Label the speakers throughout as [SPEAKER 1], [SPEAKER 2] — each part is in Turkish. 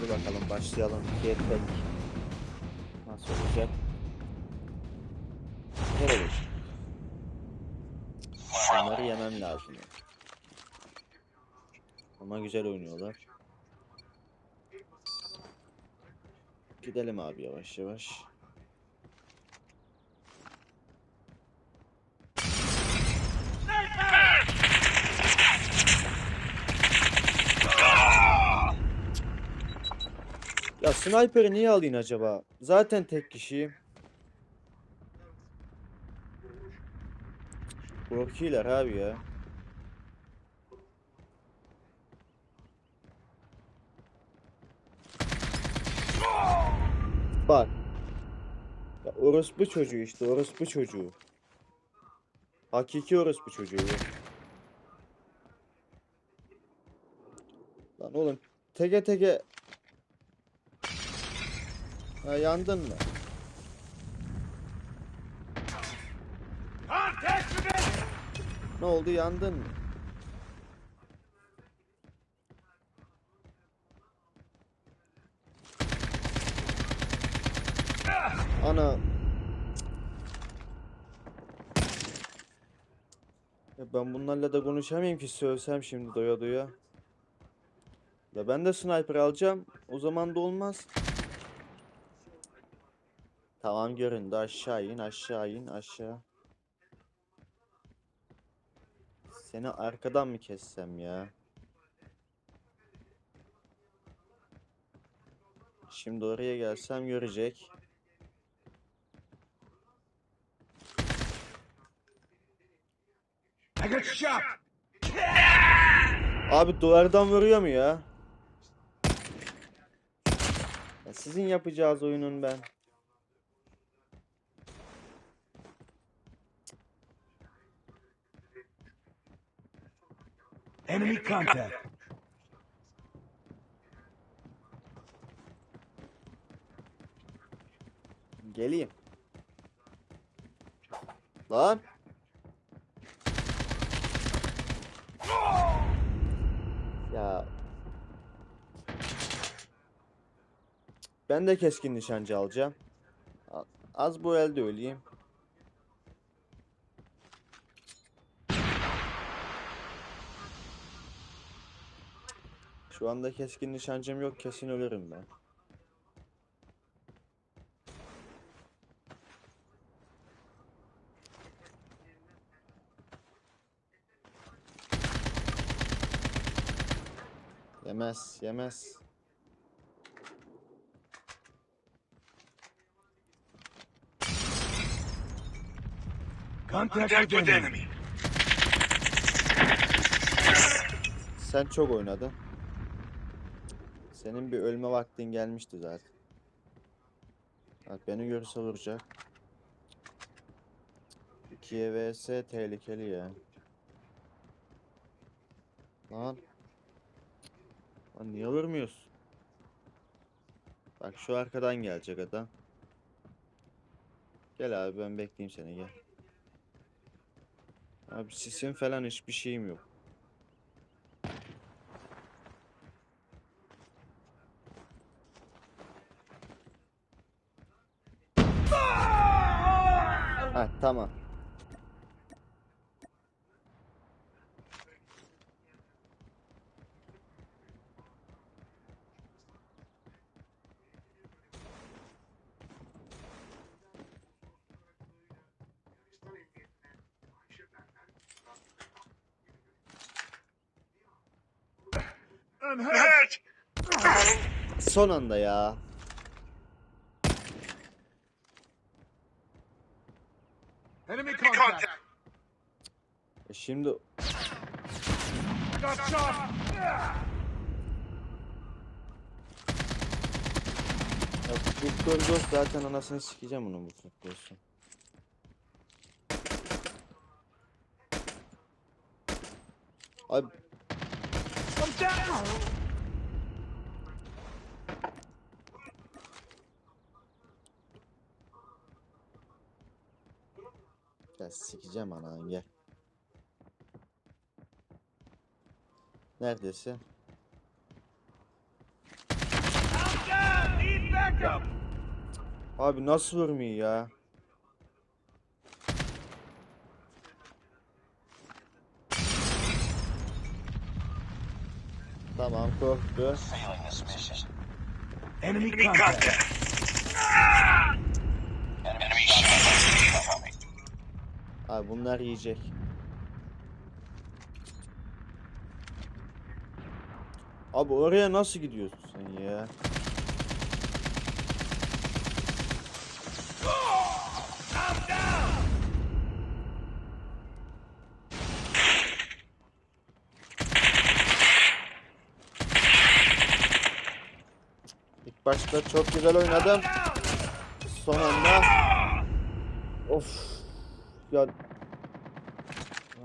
[SPEAKER 1] Hadi bakalım başlayalım. Jetpack. Nasıl olacak? Güzel olur. Onları yemem lazım. Ama güzel oynuyorlar. Gidelim abi yavaş yavaş. Ya sniper'ı niye alayım acaba? Zaten tek kişiyim. Korkuyorlar abi ya. Bak. Ya orospu çocuğu işte orospu çocuğu. Hakiki orospu çocuğu. Lan oğlum teke teke Ha yandın mı? Ne oldu yandın mı? Ana. Ya ben bunlarla da konuşamayayım ki söylesem şimdi doya doya. Ya ben de sniper alacağım. O zaman da olmaz. Tamam göründü aşağı in aşağı in aşağı. Seni arkadan mı kessem ya? Şimdi oraya gelsem görecek. Abi duvardan vuruyor mu ya? ya sizin yapacağınız oyunun ben.
[SPEAKER 2] Enemy contact.
[SPEAKER 1] Geleyim. Lan. Ya. Ben de keskin nişancı alacağım. Az bu elde öleyim. Şu anda keskin nişancım yok kesin ölürüm ben. Yemez, yemez.
[SPEAKER 2] Contact, with enemy.
[SPEAKER 1] Sen çok oynadın. Senin bir ölme vaktin gelmişti zaten. Bak beni görürse vuracak. 2'ye vs tehlikeli ya. Lan. Lan niye vurmuyorsun? Bak şu arkadan gelecek adam. Gel abi ben bekleyeyim seni gel. Abi sisin falan hiçbir şeyim yok. Ha tamam. Son anda ya.
[SPEAKER 2] Enemy contact.
[SPEAKER 1] E şimdi
[SPEAKER 2] Got shot.
[SPEAKER 1] ya Victor Ghost zaten anasını sikeceğim onun bu futbolcu. Ay
[SPEAKER 2] I'm down.
[SPEAKER 1] Ya sikeceğim anan gel. Neredesin? Abi nasıl vurmuyor ya? Tamam korktu.
[SPEAKER 2] Enemy contact!
[SPEAKER 1] Abi bunlar yiyecek. Abi oraya nasıl gidiyorsun sen ya? Başta çok güzel oynadım. Son anda Of. Ya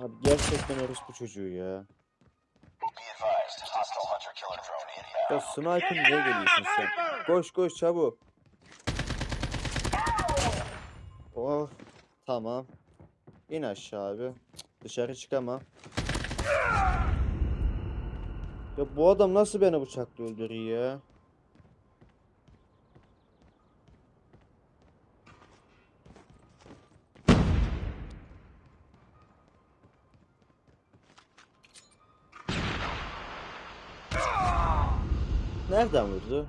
[SPEAKER 1] Abi gerçekten orospu çocuğu ya. Ya sniper niye geliyorsun sen? Koş koş çabuk. Oh tamam. İn aşağı abi. Dışarı çıkamam. Ya bu adam nasıl beni bıçakla öldürüyor ya? Nereden vurdu?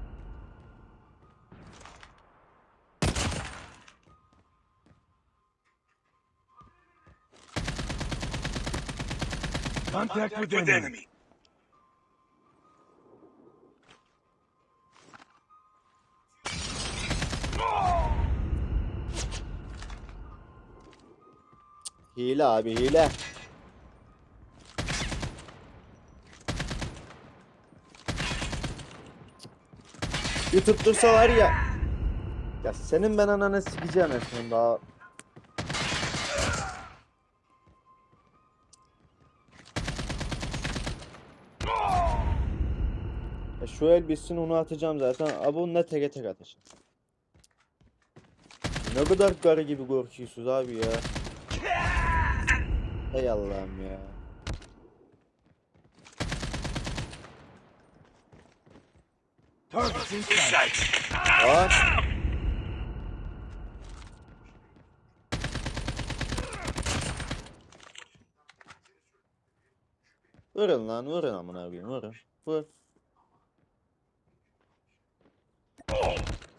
[SPEAKER 2] Contact with enemy.
[SPEAKER 1] Hile abi hile. Bir tuttursa var ya. Ya senin ben ananı sikeceğim en sonunda. Ya şu el bitsin onu atacağım zaten. Abi onu ne teke tek atacağım. Ne kadar karı gibi korkuyorsunuz abi ya. Ey Allah'ım ya.
[SPEAKER 2] Targets in sight.
[SPEAKER 1] Aa. Vurun lan vurun amına koyayım vurun. Vur.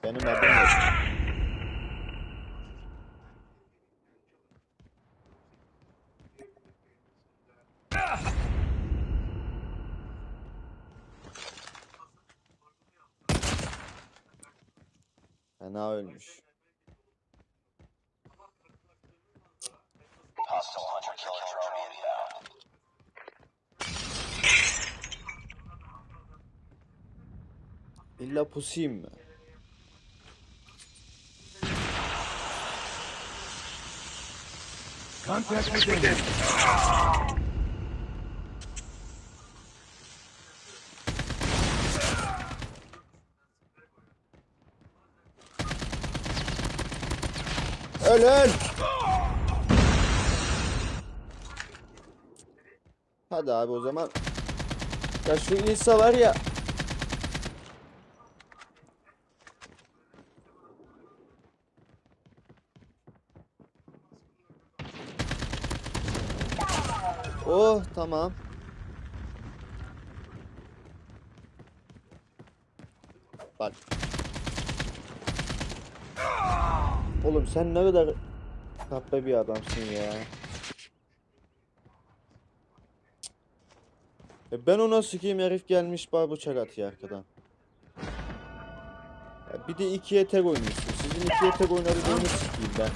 [SPEAKER 1] Benim adım yok. Fena ölmüş. İlla pusayım mı?
[SPEAKER 2] Contact with enemy.
[SPEAKER 1] Öl öl! Hadi abi o zaman. Ya şu insa var ya. Oh tamam. Bak. Oğlum sen ne kadar kahpe bir adamsın ya. E ben ona sıkayım herif gelmiş bana bıçak atıyor arkadan. Ya bir de ikiye tek oynuyorsun. Sizin ikiye tek oynadığınızı sikeyim ben.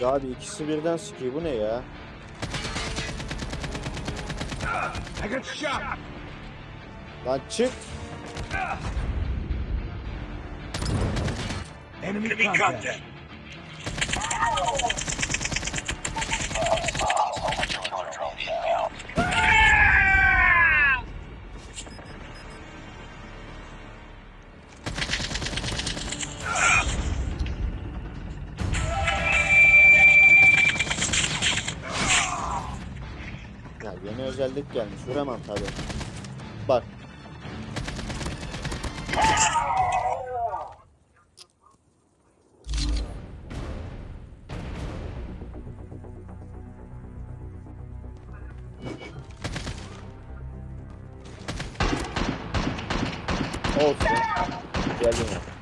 [SPEAKER 1] Ya abi ikisi birden sıkıyor bu ne ya? Lan çık.
[SPEAKER 2] Enemy, contact.
[SPEAKER 1] Özellik gelmiş. Vuramam tabi. Bak. Olsun. Geldim.